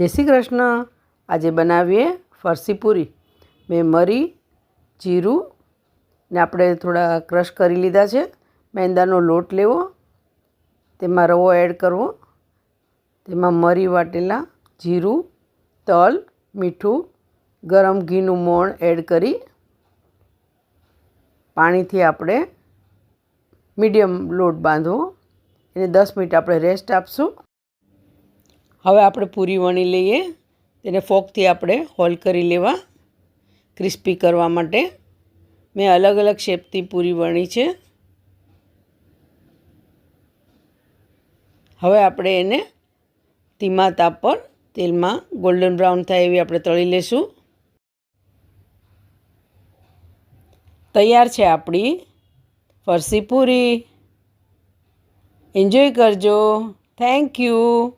જય શ્રી કૃષ્ણ. આજે બનાવીએ ફરસી પૂરી. મેં મરી, જીરું ને આપણે થોડા ક્રશ કરી લીધા છે. મેંદાનો લોટ લેવો, તેમાં રવો એડ કરવો. તેમાં મરી વાટેલા જીરું, તલ, મીઠું, ગરમ ઘીનું મોણ એડ કરી પાણીથી આપણે મીડિયમ લોટ બાંધવો. એને દસ મિનિટ આપણે રેસ્ટ આપશું. હવે આપણે પૂરી વણી લઈએ. તેને ફોકથી આપણે હોલ કરી લેવા ક્રિસ્પી કરવા માટે. મેં અલગ અલગ શેપથી પૂરી વણી છે. હવે આપણે એને ધીમા તાપ પર તેલમાં ગોલ્ડન બ્રાઉન થાય એવી આપણે તળી લેશું. તૈયાર છે આપણી ફરસી પૂરી. એન્જોય કરજો. Thank you